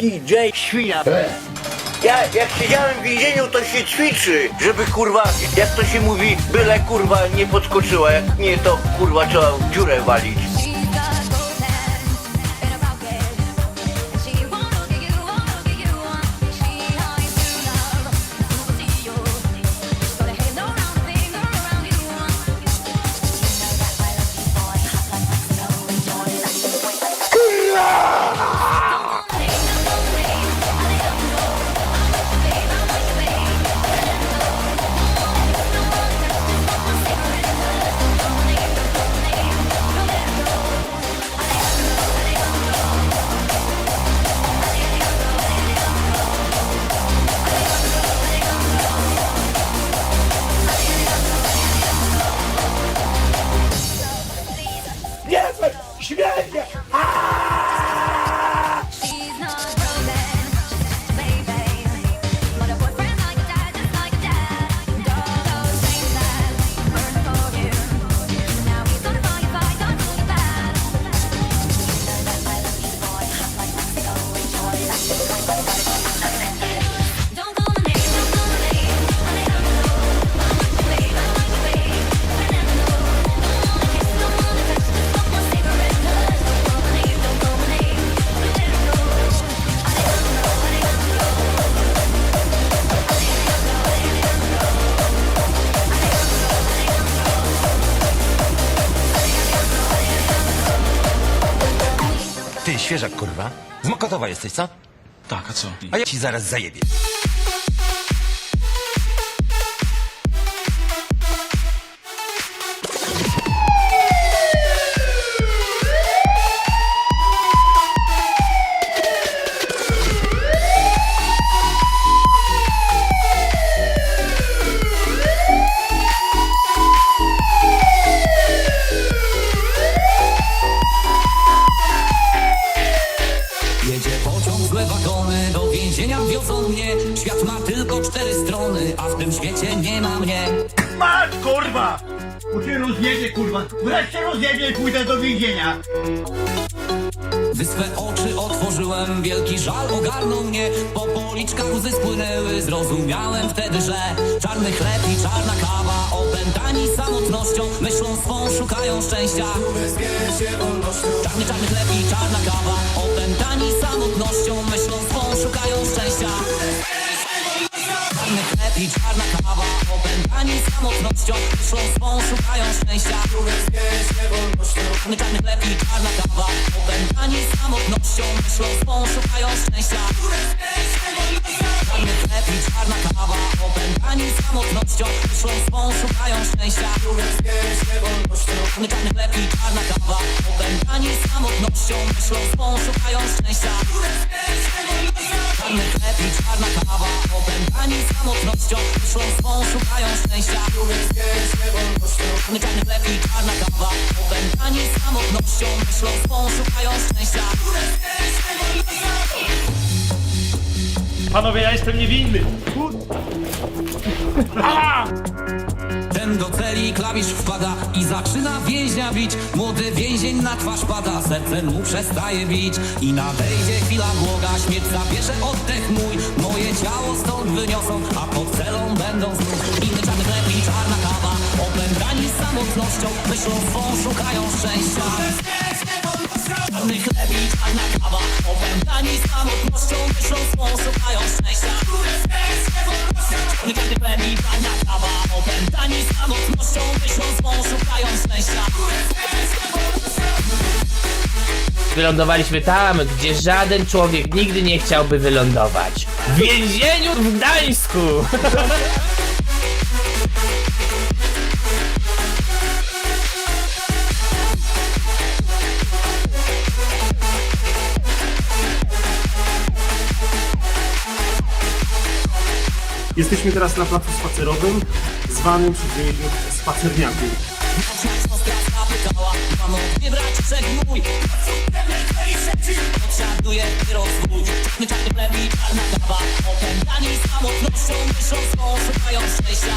DJ Świnia. Ja jak siedziałem w więzieniu to się ćwiczy, żeby kurwa, jak to się mówi, byle kurwa nie podskoczyła, jak nie to kurwa trzeba w dziurę walić. Mokotowa jesteś, co? Tak, a co? A ja ci zaraz zajebię. Więzienia! Gdy swe oczy otworzyłem, wielki żal ogarnął mnie Po policzkach łzy spłynęły, zrozumiałem wtedy, że Czarny chleb i czarna kawa, opętani samotnością Myślą swą szukają szczęścia Czarny, czarny chleb i czarna kawa, opętani samotnością Myślą i czarna kawa, samotnością swą szukają szczęścia. Czarny, czarny chleb i czarna kawa, opętani samotnością Myślą swą szukają szczęścia. Czarny chleb i czarna kawa, opętani samotnością Myślą swą szukają szczęścia. Czarny, czarny chleb i czarna kawa, opętani samotnością Myślą swą szukają szczęścia. Czarny chleb i czarna kawa, samotnością. Myślą swą szukają szczęścia. Czarny chleb i czarna kawa, opętani samotnością. Myślą swą szukają szczęścia. Panowie, ja jestem niewinny! Do celi klawisz wpada i zaczyna więźnia bić. Młody więzień na twarz pada, serce mu przestaje bić. I nadejdzie chwila błoga, śmierć zabierze oddech mój. Moje ciało stąd wyniosą, a pod celą będą znów. Inny czarny chleb i czarna kawa, opętani samotnością. Myślą swą szukają szczęścia Czarny chleb czarna kawa, samotnością Myślą swą szukają szczęścia i czarna kawa, opętani samotnością Myślą swą szukają szczęścia Wylądowaliśmy tam, gdzie żaden człowiek nigdy nie chciałby wylądować. W więzieniu w Gdańsku! Jesteśmy teraz na placu spacerowym, zwanym przez więźniów spacerniakiem. Opętani samotnością myślą szukają szczęścia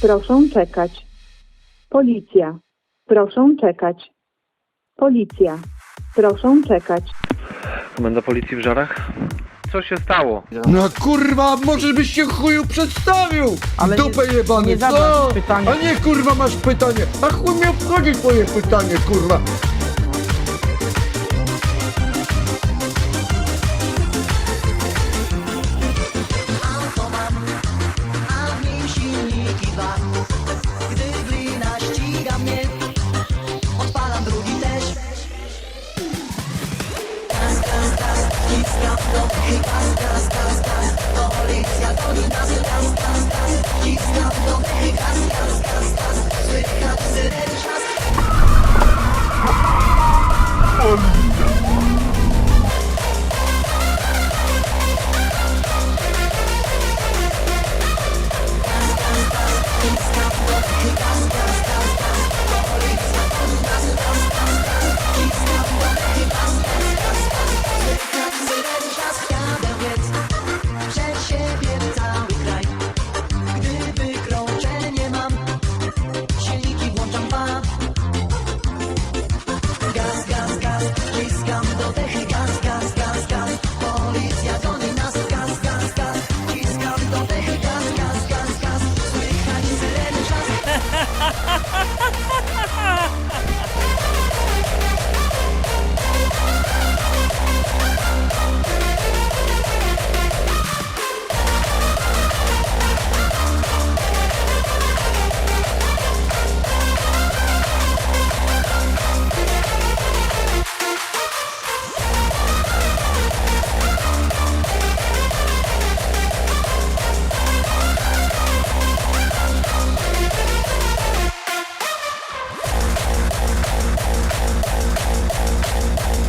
Proszę czekać. Policja. Proszę czekać. Policja. Proszę czekać. Komenda policji w Żarach? Co się stało? No kurwa, może byś się chuju przedstawił! Ale Dupę jebany, nie co? pytania. A nie kurwa masz pytanie! A chuj mnie obchodzi twoje pytanie, kurwa!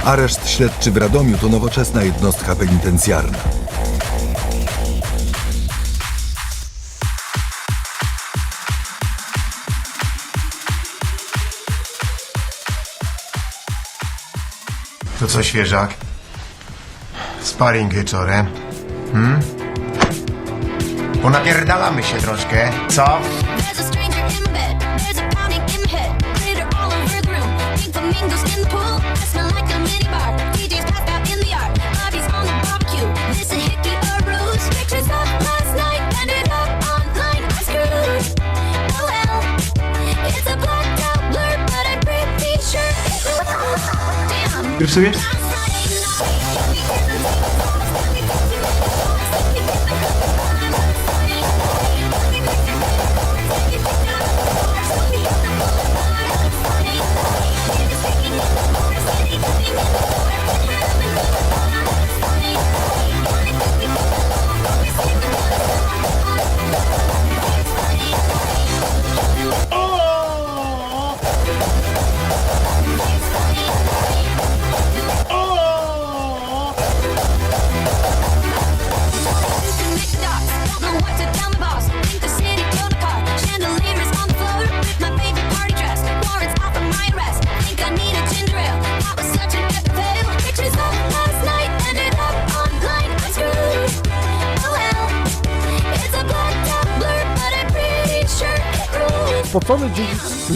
Areszt śledczy w Radomiu to nowoczesna jednostka penitencjarna. To co świeżak? Sparring wieczorem. Hmm? Ponapierdalamy się troszkę, co? Görüşürüz. performance Jesus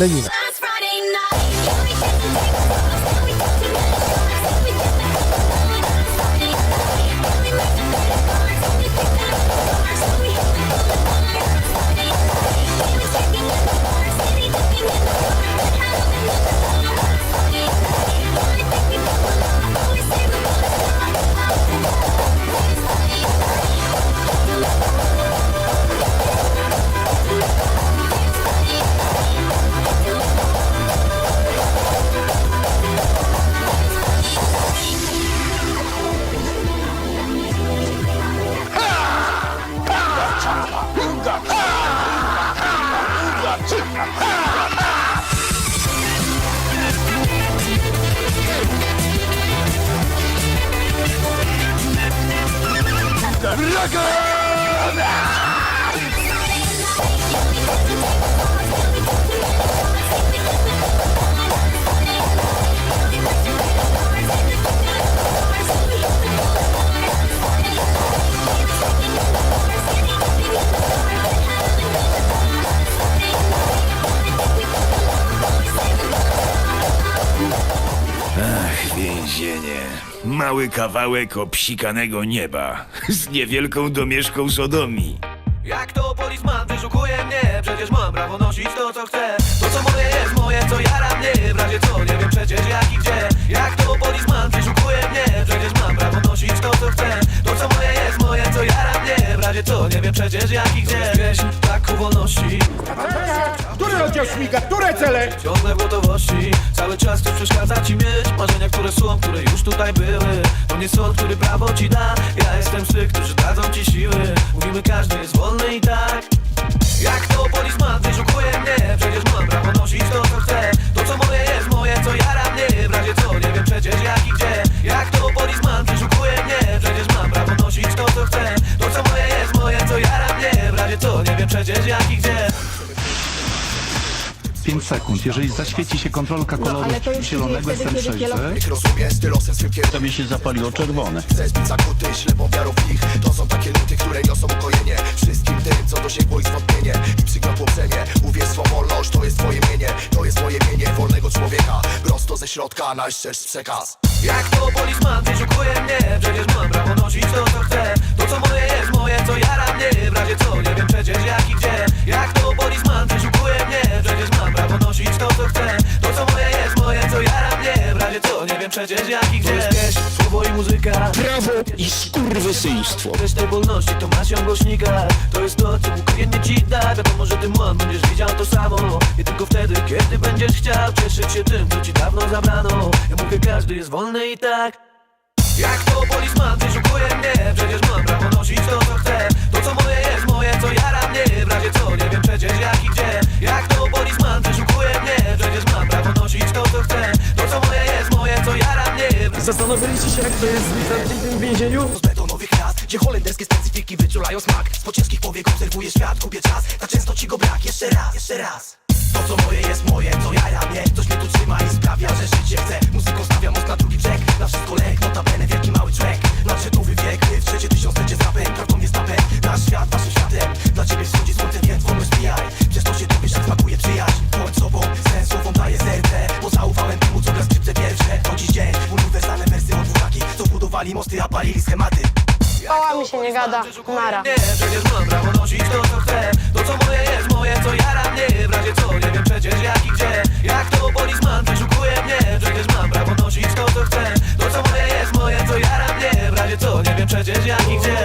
Mały kawałek obsikanego nieba. Z niewielką domieszką sodomii. Jak to policjant wyszukuje mnie Przecież mam prawo nosić to co chcę To co moje, co jara mnie W razie co, nie wiem przecież jak i gdzie. Jak to policjant wyszukuje mnie Przecież mam prawo nosić to co chcę. To co moje jest moje, co jara mnie W razie co, nie wiem przecież jak i gdzie. Pieśń tak ku wolności. Który oddział śmiga? Które cele? Ciągle w gotowości. Cały czas ktoś przeszkadza ci mieć. Marzenia, które są, które już tutaj były. To nie sąd, który prawo ci da. Ja jestem z tych, którzy dadzą ci siły. Mówimy, każdy jest wolny i tak Jak to policjant wyszukuje mnie. Przecież mam prawo nosić to, co chcę. To, co moje jest moje, co jara mnie. W razie co, nie wiem przecież jak i gdzie. Jak to policjant wyszukuje mnie. Przecież mam prawo nosić to, co chcę. To, co moje jest moje, co jara mnie. W razie co, nie wiem przecież jak i gdzie 5 sekund. Jeżeli zaświeci się kontrolka koloru zielonego SM6, Rozumiesz, tylosem swym kierunkiem tobie się zapaliło czerwone. Chcesz być zakuty, ślepą wiarą w nich. To są takie luty, które niosą ukojenie. Wszystkim tym, co dosięgło ich zwątpienie. I brzemię Uwierz swą wolność, to jest twoje mienie. To jest twoje mienie. Prosto ze środka najszczerszy przekaz. Jak to policjant wyszukuje mnie. Przecież mam prawo nosić to co chcę. To co moje jest moje, co jara mnie. W razie co, nie wiem przecież jak i gdzie. Jak to policjant wyszukuje mnie. Przecież mam prawo nosić to co chcę. To co moje jest moje, co jara mnie. W razie co, nie wiem przecież jak i gdzie. To jest pieśń, słowo i muzyka. Prawo I skurwysyństwo. Resztę tej wolności to masz ją w głośnikach. To jest to, co Bóg nie ci da. Wiadomo, że ty młon będziesz widział to samo. I tylko wtedy, kiedy będziesz chciał Cieszyć się tym, co ci dawno zabrano Ja mówię, każdy jest wolny i tak. Jak to policjant wyszukuje mnie. Przecież mam prawo nosić to co chcę. To co moje jest moje, co jara mnie. W razie co, nie wiem przecież jak i gdzie. Jak to policjant wyszukuje mnie. Przecież mam prawo nosić to co chcę. To co moje jest moje, co jara mnie. Zastanowiliście się, jak to jest w tym więzieniu? Z betonowych gwiazd, gdzie holenderskie specyfiki wyczulają smak. Z ciężkich powiek obserwuję świat, gubię czas Tak często ci go brak, jeszcze raz, jeszcze raz. To co moje jest moje, co mnie. tu trzyma i sprawia, że życie chcę Muzyką stawiam most na drugi brzeg. Na wszystko lek, notabene wielki mały człek. Nadszedł nowy wiek, w trzecie tysiąclecie z rapem Prawdą jest tapet, nasz świat waszym światem. Dla ciebie wschodzi słońce, więc wolność spijaj Przez to się dowiesz, jak smakuje przyjaźń. Bądź sobą, sensową daje serce. Bo zaufałem temu, co gra skrzypce pierwsze. To dziś dzień, uniwersalne wersy od dwóch Co budowali mosty, a palili schematy Pała mi się nie gada, nara. Przecież mam prawo nosić to co chcę. To co moje jest moje, co jara mnie W razie co, nie wiem przecież jak i gdzie. Jak to policjant wyszukuje mnie Przecież mam prawo nosić to co chcę. To co moje jest moje, co jara mnie W razie co, nie wiem przecież jak i gdzie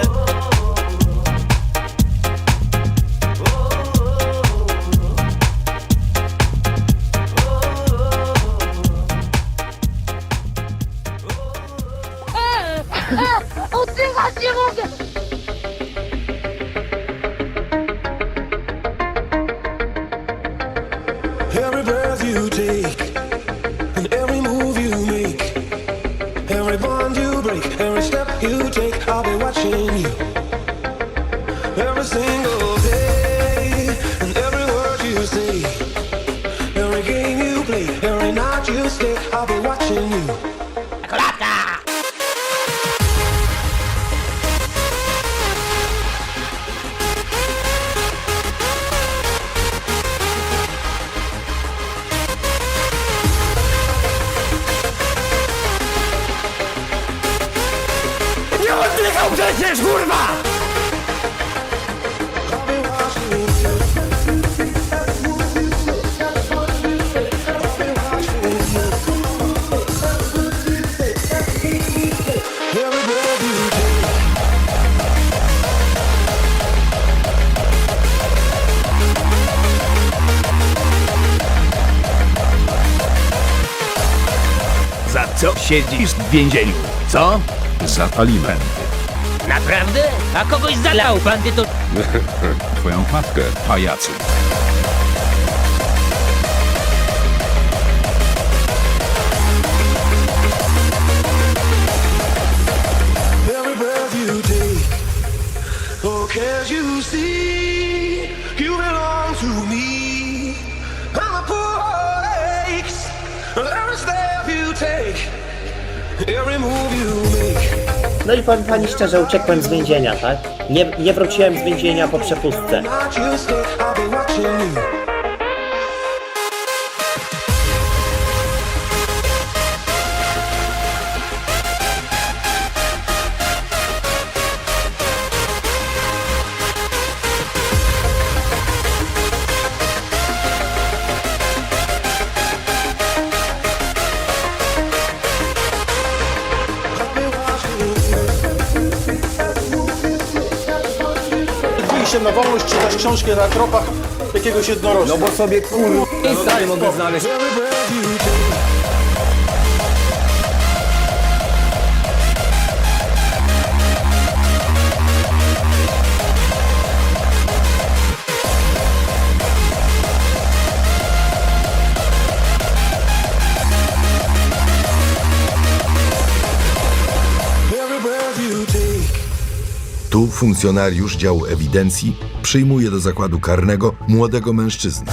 breath you take. Za co siedzisz w więzieniu? Co? Za alimenty. Naprawdę? A kogoś zalał, bandyto... Twoją matkę, pajacu. Powiem pani szczerze, uciekłem z więzienia, tak? Nie, nie wróciłem z więzienia po przepustce. Na wolność, czytać książkę na tropach jakiegoś jednorożca. No bo sobie kur... Miejsca mogę znaleźć. Tu funkcjonariusz działu ewidencji przyjmuje do zakładu karnego młodego mężczyznę.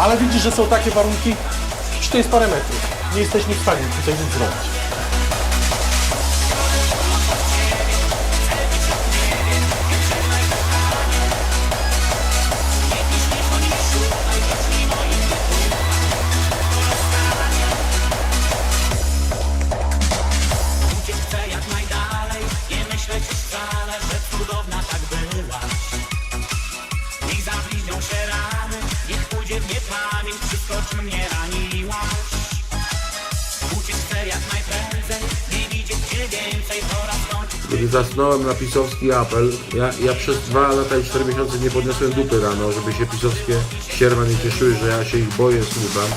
Ale widzisz, że są takie warunki, że to jest parę metrów. Nie jesteśmy w stanie tutaj nic zrobić. Zasnąłem na pisowski apel, ja, ja przez dwa lata i cztery miesiące nie podniosłem dupy rano, żeby się pisowskie ścierwa nie cieszyły, że ja się ich boję, słucham.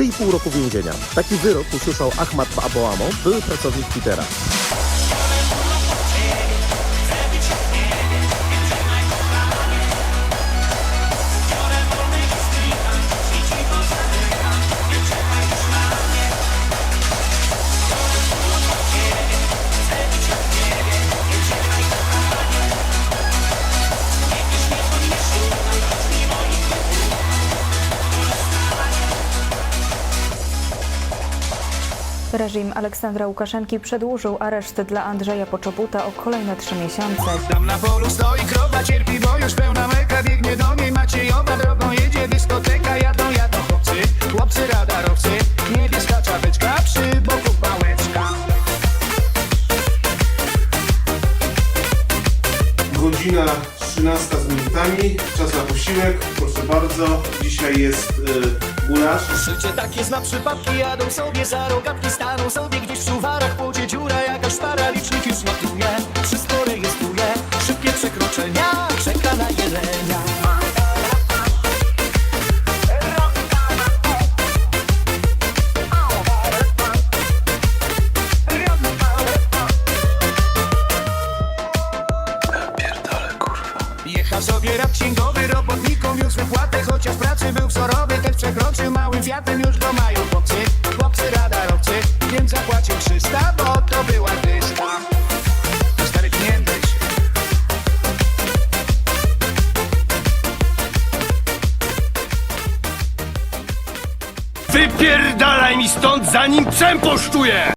Trzy i pół roku więzienia. Taki wyrok usłyszał Ahmad Aboamo, były pracownik Twittera. Reżim Aleksandra Łukaszenki przedłużył areszt dla Andrzeja Poczobuta o kolejne trzy miesiące. Tam na polu stoi krowa, cierpi, bo już pełna mleka Biegnie do niej Maciejowa, drogą jedzie dyskoteka. Jadą, jadą chłopcy, chłopcy radarowcy. Niebieska czapeczka, przy boku pałeczka. Godzina 13 z minutami, czas na posiłek, proszę bardzo. Dzisiaj jest y, Gulasz. Życie takie zna przypadki, jadą sobie za rogatki, staną sobie gdzieś w suwarach, płodzie dziura, jakaś para licznik już notuje, wszystko rejestruje, szybkie przekroczenia, czeka na jelenia. Zatem już go mają chłopcy, chłopcy radarowcy Więc zapłacił 300, bo to była dysta Stary klientyś Wypierdalaj mi stąd zanim przem poszczuję!